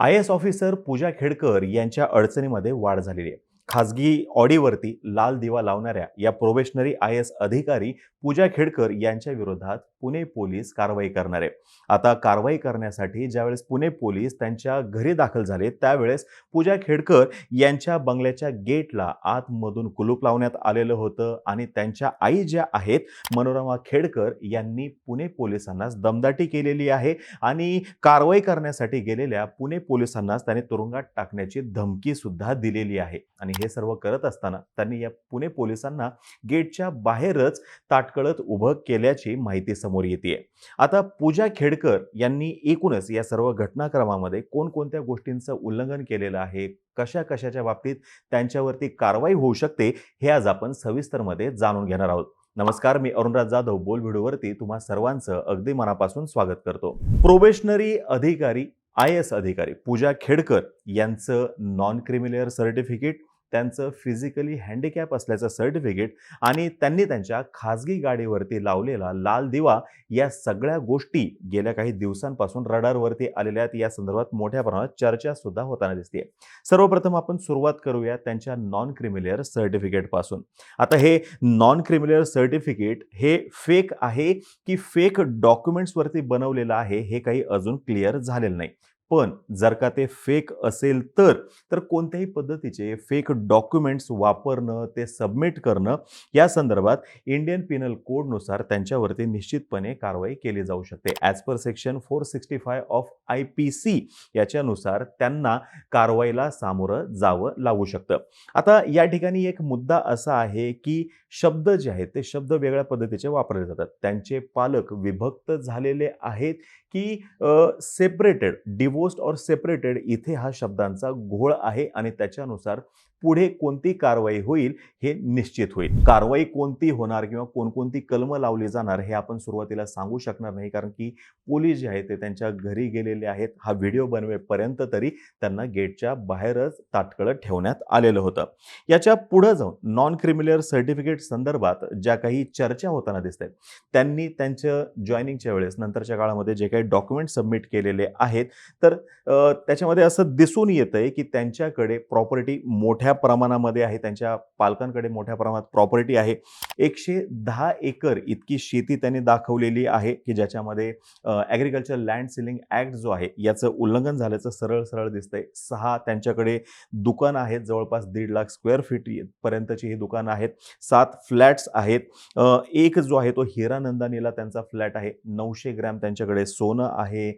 I S officer Pooja Khedkar यांच्या अडचणीमध्ये वाढ झालेली आहे. खासगी ऑडीवरती लाल दिवा लावणाऱ्या या प्रोबेशनरी आय एस अधिकारी पूजा खेडकर यांच्या विरोधात पुणे पोलीस कारवाई करणार आहे. आता कारवाई करण्यासाठी ज्यावेळेस पुणे पोलीस त्यांच्या घरी दाखल झाले त्यावेळेस पूजा खेडकर यांच्या बंगल्याच्या गेटला आतमधून कुलूप लावण्यात आलेलं होतं आणि त्यांच्या आई ज्या आहेत मनोरमा खेडकर यांनी पुणे पोलिसांनाच दमदाटी केलेली आहे आणि कारवाई करण्यासाठी गेलेल्या पुणे पोलिसांनाच त्यांनी तुरुंगात टाकण्याची धमकी सुद्धा दिलेली आहे. आणि हे सर्व करत असताना त्यांनी या पुणे पोलिसांना गेटच्या बाहेरच ताटकळत उभं केल्याची माहिती समोर समोर येते आता पूजा खेडकर यांनी एकूणच या सर्व घटनाक्रमामध्ये कोणकोणत्या गोष्टींचं उल्लंघन केलेलं आहे? कशा कशाच्या बाबतीत त्यांच्यावरती कारवाई होऊ शकते? हे आज आपण सविस्तरमध्ये जाणून घेणार आहोत. नमस्कार मी अरुणराज जाधव बोल व्हिडिओवरती तुम्हा सर्वांचं अगदी मनापासून स्वागत करतो. प्रोबेशनरी अधिकारी आय एस अधिकारी पूजा खेडकर यांचं नॉन क्रिमिलेअर सर्टिफिकेट त्यांचं फिजिकली हँडिकॅप असल्याचं सर्टिफिकेट आणि त्यांनी त्यांच्या खाजगी गाडीवरती लावलेला लाल दिवा या सगळ्या गोष्टी गेल्या काही दिवसांपासून रडारवरती आलेल्या आहेत. या संदर्भात मोठ्या प्रमाणात चर्चा सुद्धा होताना दिसते सर्वप्रथम आपण सुरुवात करूया त्यांच्या नॉन क्रिमिलियर सर्टिफिकेटपासून आता हे नॉन क्रिमिलियर सर्टिफिकेट हे फेक आहे की फेक डॉक्युमेंट्सवरती बनवलेलं आहे हे काही अजून क्लिअर झालेलं नाही. पण जर का ते फेक असेल तर तर कोणत्याही पद्धतीचे फेक डॉक्युमेंट्स वापरणं ते सबमिट करणं या संदर्भात इंडियन पिनल कोडनुसार त्यांच्यावरती निश्चितपणे कारवाई केली जाऊ शकते. As per section four sixty five of I P C याच्यानुसार त्यांना कारवाईला सामोरं जावं लागू शकतं. आता या ठिकाणी एक मुद्दा असा आहे की शब्द जे आहेत ते शब्द वेगळ्या पद्धतीचे वापरले जातात. त्यांचे पालक विभक्त झालेले आहेत की सेपरेटेड डिवोर्स्ड और सेपरेटेड इथे हा शब्दांचा घोळ आहे आणि त्याच्यानुसार पुढे कोणती कारवाई होईल हे निश्चित होईल. कारवाई कोणती होणार किंवा कोणकोणती कलमं लावली जाणार हे आपण सुरुवातीला सांगू शकणार नाही कारण की पोलीस जे आहेत ते त्यांच्या घरी गेलेले आहेत. हा व्हिडिओ बनवेपर्यंत तरी त्यांना गेटच्या बाहेरच ताटकळत ठेवण्यात आलेलं होतं. याच्या पुढं जाऊन नॉन क्रिमिनल सर्टिफिकेट संदर्भात ज्या काही चर्चा होताना दिसत आहेत त्यांनी त्यांच्या जॉईनिंगच्या वेळेस नंतरच्या काळामध्ये जे काही डॉक्युमेंट सबमिट केलेले आहेत तर त्याच्यामध्ये असं दिसून येतं आहे की त्यांच्याकडे प्रॉपर्टी मोठ्या मोठ्या प्रमाणामध्ये आहे त्यांच्या पालकांकडे मोठ्या प्रमाणात प्रॉपर्टी आहे. एकशे दहा एकर इतकी शेती त्यांनी दाखवलेली आहे की ज्याच्यामध्ये ॲग्रिकल्चर लँड सिलिंग ॲक्ट जो आहे याचं उल्लंघन झाल्याचं सरळ सरळ दिसतंय. सहा त्यांच्याकडे दुकानं आहेत जवळपास दीड लाख स्क्वेअर फीट पर्यंतची ही दुकानं आहेत. सात फ्लॅट्स आहेत. एक जो आहे तो हिरानंदानीला त्यांचा फ्लॅट आहे. नऊशे ग्रॅम त्यांच्याकडे सोनं आहे.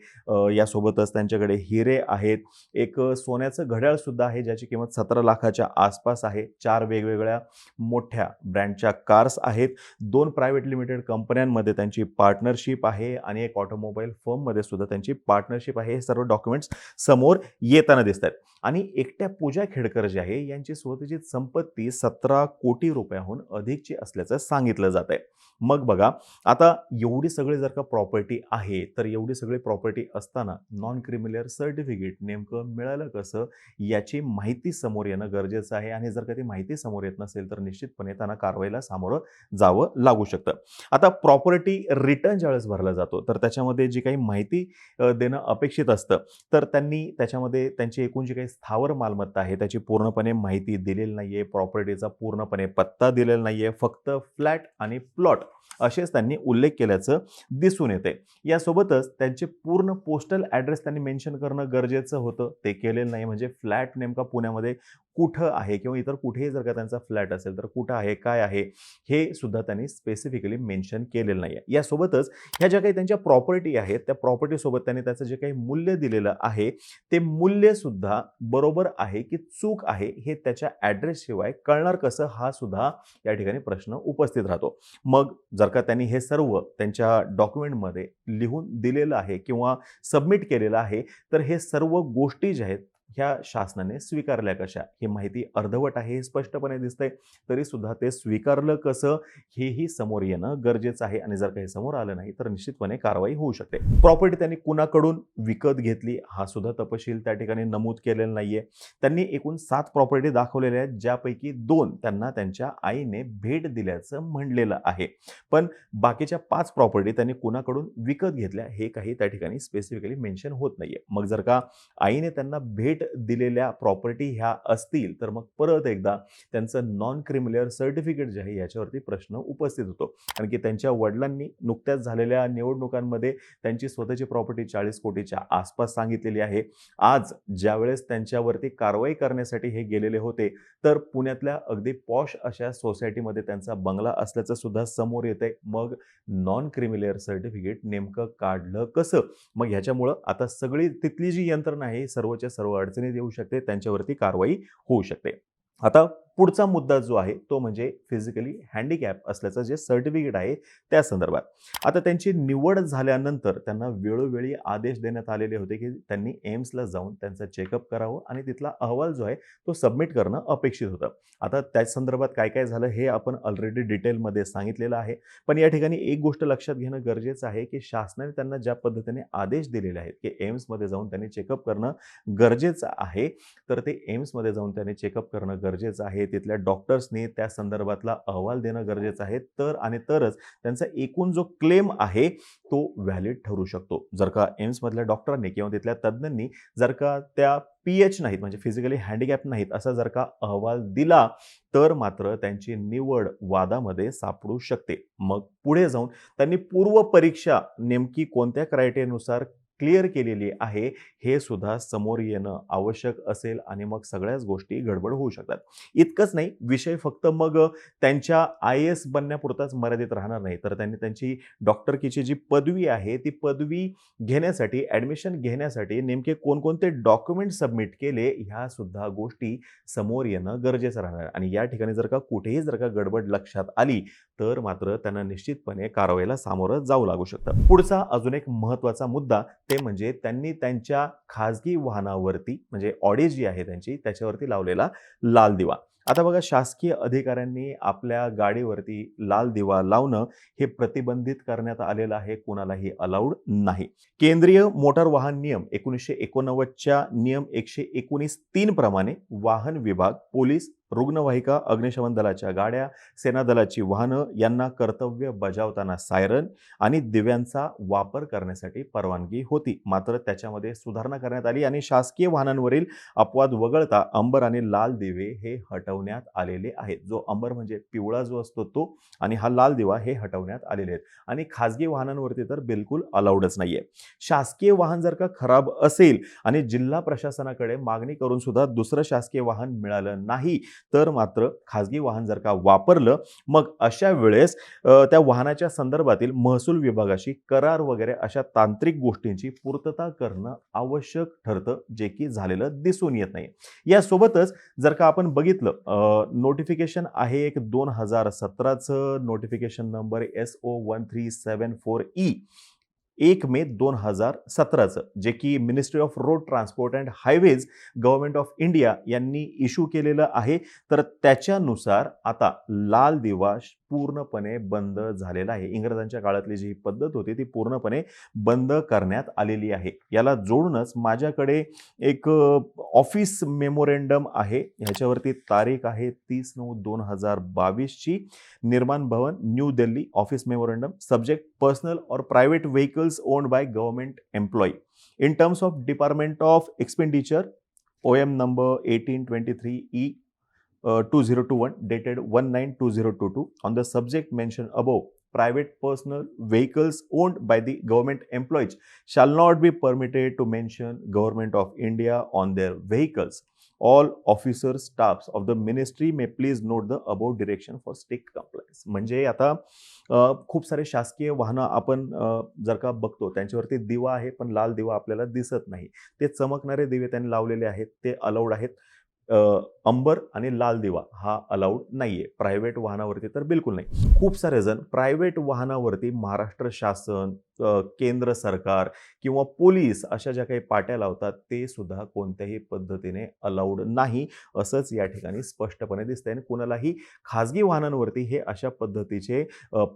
यासोबतच त्यांच्याकडे हिरे आहेत. एक सोन्याचं घड्याळ सुद्धा आहे ज्याची किंमत सतरा लाखाच्या आसपास आहे. चार वेगवेगळ्या मोठ्या ब्रँडच्या कार्स आहेत. दोन प्रायव्हेट लिमिटेड कंपन्यांमध्ये त्यांची पार्टनरशिप आहे आणि एक ऑटोमोबाईल फर्ममध्ये सुद्धा त्यांची पार्टनरशिप आहे. हे सर्व डॉक्युमेंट्स समोर येताना दिसत आहेत आणि एकट्या पूजा खेडकर जे आहे यांची स्वतःची संपत्ती सतरा कोटी रुपयाहून अधिकची असल्याचं सांगितलं जात आहे मग बघा आता एवढी सगळी जर का प्रॉपर्टी आहे तर एवढी सगळी प्रॉपर्टी असताना नॉन क्रिमिलियर सर्टिफिकेट नेमकं मिळालं कसं याची माहिती समोर येणं गरजेचं आहे आणि जर का ती माहिती समोर येत नसेल तर निश्चितपणे त्यांना कारवाईला सामोरं जावं लागू शकतं. आता प्रॉपर्टी रिटर्न ज्यावेळेस भरला जातो तर त्याच्यामध्ये जी काही माहिती देणं अपेक्षित असतं तर त्यांनी त्याच्यामध्ये त्यांची एकूण जी काही स्थावर मालमत्ता आहे त्याची पूर्णपणे माहिती दिलेली नाही आहे प्रॉपर्टीचा पूर्णपणे पत्ता दिलेला नाही आहे फक्त फ्लॅट आणि प्लॉट असेच त्यांनी उल्लेख केल्याचं दिसून येते यासोबतच त्यांचे पूर्ण पोस्टल ॲड्रेस त्यांनी मेन्शन करणं गरजेचं होतं. ते केलेलं नाही म्हणजे फ्लॅट नेमका पुण्यामध्ये कुठं आहे किंवा इतर कुठेही जर का त्यांचा फ्लॅट असेल तर कुठं आहे काय आहे हे सुद्धा त्यांनी स्पेसिफिकली मेन्शन केलेलं नाही आहे यासोबतच ह्या ज्या काही त्यांच्या प्रॉपर्टी आहेत त्या प्रॉपर्टीसोबत त्यांनी त्याचं जे काही मूल्य दिलेलं आहे ते मूल्यसुद्धा बरोबर आहे की चूक आहे हे त्याच्या ॲड्रेसशिवाय कळणार कसं हा सुद्धा या ठिकाणी प्रश्न उपस्थित राहतो. मग जर का त्यांनी हे सर्व त्यांच्या डॉक्युमेंटमध्ये लिहून दिलेलं आहे किंवा सबमिट केलेलं आहे तर हे सर्व गोष्टी ज्या आहेत ह्या शासनाने स्वीकारल्या कशा? ही माहिती अर्धवट आहे हे स्पष्टपणे दिसतंय. तरी सुद्धा ते स्वीकारलं कसं हेही समोर येणं गरजेचं आहे. आणि जर काही समोर आलं नाही तर निश्चितपणे कारवाई होऊ शकते. प्रॉपर्टी त्यांनी कुणाकडून विकत घेतली हा सुद्धा तपशील त्या ठिकाणी नमूद केलेला नाहीये. त्यांनी एकूण सात प्रॉपर्टी दाखवलेल्या आहेत ज्यापैकी दोन त्यांना त्यांच्या आईने भेट दिल्याचं म्हणलेलं आहे. पण बाकीच्या पाच प्रॉपर्टी त्यांनी कुणाकडून विकत घेतल्या हे काही त्या ठिकाणी स्पेसिफिकली मेन्शन होत नाहीये. मग जर का आईने त्यांना भेट दिलेल्या प्रॉपर्टी ह्या असतील तर मग परत एकदा त्यांचं नॉन क्रिमिलेअर सर्टिफिकेट जे आहे याच्यावरती प्रश्न उपस्थित होतो. कारण की त्यांच्या वडिलांनी नुकत्याच झालेल्या निवडणुकांमध्ये त्यांची स्वतःची प्रॉपर्टी चाळीस कोटीच्या आसपास सांगितलेली आहे. आज ज्यावेळेस त्यांच्यावरती कारवाई करण्यासाठी हे गेलेले होते तर पुण्यातल्या अगदी पॉश अशा सोसायटीमध्ये त्यांचा बंगला असल्याचं सुद्धा समोर आहे मग नॉन क्रिमिलेअर सर्टिफिकेट नेमकं काढलं कसं? मग ह्याच्यामुळं आता सगळी तिथली जी यंत्रणा आहे सर्वच्या सर्व अडचणीत येऊ शकते त्यांच्यावरती कारवाई होऊ शकते. आता पुढचा मुद्दा जो आहे तो म्हणजे फिजिकली हँडिकॅप असल्याचं जे सर्टिफिकेट आहे त्या संदर्भात. आता त्यांची निवड झाल्यानंतर त्यांना वेळोवेळी आदेश देण्यात आलेले होते की त्यांनी एम्सला जाऊन त्यांचा चेकअप करावं आणि तिथला अहवाल जो आहे तो सबमिट करणं अपेक्षित होतं. आता त्या संदर्भात काय काय झालं हे आपण ऑलरेडी डिटेलमध्ये सांगितलेलं आहे. पण या ठिकाणी एक गोष्ट लक्षात घेणं गरजेचं आहे की शासनाने त्यांना ज्या पद्धतीने आदेश दिलेले आहेत की एम्समध्ये जाऊन त्यांनी चेकअप करणं गरजेचं आहे तर ते एम्समध्ये जाऊन त्यांनी चेकअप करणं गरजेचं आहे. तिथल्या डॉक्टर्सनी त्या संदर्भातला अहवाल देणं गरजेचं आहे. तर आणि तरच त्यांचा एकूण जो क्लेम आहे तो व्हॅलिड ठरू शकतो. जर का एम्समधल्या डॉक्टरांनी किंवा तिथल्या तज्ज्ञांनी जर का त्या पी एच नाहीत म्हणजे फिजिकली हँडिकॅप नाहीत असा जर का अहवाल दिला तर मात्र त्यांची निवड वादामध्ये सापडू शकते. मग पुढे जाऊन त्यांनी पूर्व परीक्षा नेमकी कोणत्या क्रायटेरियानुसार क्लिअर केलेली आहे हे सुद्धा समोर येणं आवश्यक असेल आणि मग सगळ्याच गोष्टी गडबड होऊ शकतात. इतकंच नाही विषय फक्त मग त्यांच्या आय एस बनण्यापुरताच मर्यादित राहणार नाही. तर त्यांनी त्यांची डॉक्टरकीची जी पदवी आहे ती पदवी घेण्यासाठी ॲडमिशन घेण्यासाठी नेमके कोणकोणते डॉक्युमेंट सबमिट केले ह्या सुद्धा गोष्टी समोर येणं गरजेचं राहणार. आणि या ठिकाणी जर का कुठेही जर का गडबड लक्षात आली तर मात्र त्यांना निश्चितपणे कारवाईला सामोरं जावं लागू शकतं. पुढचा अजून एक महत्त्वाचा मुद्दा ते म्हणजे त्यांनी त्यांच्या खाजगी वाहनावरती म्हणजे ऑडी जी आहे त्यांची त्याच्यावरती लावलेला लाल दिवा. आता बघा शासकीय अधिकाऱ्यांनी आपल्या गाडीवरती लाल दिवा लावणं हे प्रतिबंधित करण्यात आलेलं आहे कोणालाही अलाउड नाही. केंद्रीय मोटार वाहन नियम एकोणीसशे एकोणनव्वदच्या नियम एकशे एकोणीस तीन प्रमाणे वाहन विभाग पोलीस रुग्णवाहिका अग्निशमन दलाच्या गाड्या सेना दलाची वाहनं यांना कर्तव्य बजावताना सायरन आणि दिव्यांचा वापर करण्यासाठी परवानगी होती. मात्र त्याच्यामध्ये सुधारणा करण्यात आली आणि शासकीय वाहनांवरील अपवाद वगळता अंबर आणि लाल दिवे हे हटवण्यात आलेले आहेत. जो अंबर म्हणजे पिवळा जो असतो तो आणि हा लाल दिवा हे हटवण्यात आलेले आहेत. आणि खाजगी वाहनांवरती तर बिलकुल अलाउडच नाहीये. शासकीय वाहन जर का खराब असेल आणि जिल्हा प्रशासनाकडे मागणी करून सुद्धा दुसरं शासकीय वाहन मिळालं नाही तर मात्र खाजगी वाहन जर का वापरलं मग अशा वेळेस त्या वाहनाच्या संदर्भातील महसूल विभागाशी करार वगैरे अशा तांत्रिक गोष्टींची पूर्तता करणं आवश्यक ठरतं जे की झालेलं दिसून येत नाही. यासोबतच जर का आपण बघितलं नोटिफिकेशन आहे एक दोन हजार सतराचं notification number S O one three seven four E एक मे दोन हजार सतराचं जे की ministry of road transport and highways government of India यांनी इश्यू केलेलं आहे. तर त्याच्यानुसार आता लाल दिवा पूर्णपणे बंद झालेला आहे. इंग्रजांच्या काळातली जी पद्धत होती ती पूर्णपणे बंद करण्यात आलेली आहे. याला जोडूनच माझ्याकडे एक ऑफिस मेमोरेंडम आहे. ह्याच्यावरती तारीख आहे तीस नऊ दोन हजार बावीसची Nirman Bhavan new Delhi office memorandum subject personal और private vehicles owned by government employee. In terms of department of expenditure O M number eighteen twenty three E uh, 2021 dated 192022 on the subject mentioned above. Private personal vehicles owned by the government employees shall not be permitted to mention Government of India on their vehicles. All officers, staffs of the ministry may please note the above direction for strict compliance. म्हणजे आता अ, खूप सारे शासकीय वाहनं आपण अ, जर का बघतो त्यांच्यावरती दिवा आहे पण लाल दिवा आपल्याला दिसत नाही ते चमकणारे दिवे त्यांनी लावलेले आहेत ते अलाउड आहेत अ, अंबर आणि लाल दिवा हा अलाउड आहे प्रायव्हेट वाहनावरती तर बिलकुल नाही. खूप सारे जण प्रायव्हेट वाहनावरती महाराष्ट्र शासन केंद्र सरकार किंवा पोलीस अशा ज्या काही पाट्या लावतात ते सुद्धा कोणत्याही पद्धतीने अलाउड नाही असंच या ठिकाणी स्पष्टपणे दिसतंय. आणि कुणालाही खाजगी वाहनांवरती हे अशा पद्धतीचे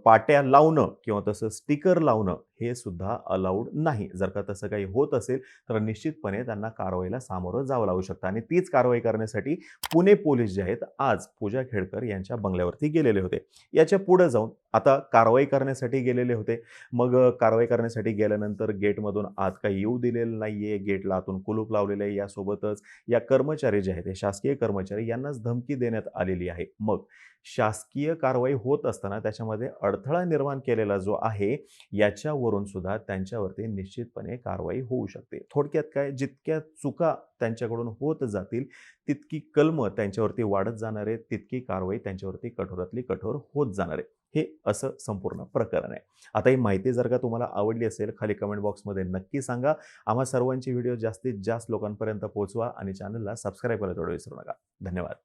पाट्या लावणं किंवा तसं स्टिकर लावणं हे सुद्धा अलाउड नाही. जर का तसं काही होत असेल तर निश्चितपणे त्यांना कारवाईला सामोरं जावं लागू शकतं. आणि तीच कारवाई करण्यासाठी पुणे पोलीस जे आहेत आज पूजा खेडकर यांच्या बंगल्यावरती गेलेले होते. याच्यापुढे जाऊन आता कारवाई करण्यासाठी गेलेले होते. मग कारवाई करण्यासाठी गेल्यानंतर गेटमधून आत काही येऊ दिलेलं नाहीये. गेटला आतून कुलूप लावलेलं आहे. यासोबतच या कर्मचारी जे आहेत हे शासकीय कर्मचारी यांनाच धमकी देण्यात आलेली आहे. मग शासकीय कारवाई होत असताना त्याच्यामध्ये अडथळा निर्माण केलेला जो आहे याच्यावरून सुद्धा त्यांच्यावरती निश्चितपणे कारवाई होऊ शकते. थोडक्यात काय जितक्या चुका त्यांच्याकडून होत जातील तितकी कलम त्यांच्यावरती वाढत जाणार आहे तितकी कारवाई त्यांच्यावरती कठोरातली कठोर होत जाणार आहे. हे असं संपूर्ण प्रकरण आहे. आता ही माहिती जर का तुम्हाला आवडली असेल खाली कमेंट बॉक्समध्ये नक्की सांगा. आम्हा सर्वांची व्हिडिओ जास्तीत जास्त लोकांपर्यंत पोहोचवा आणि चॅनलला सबस्क्राईब करायला थोडं विसरू नका. धन्यवाद.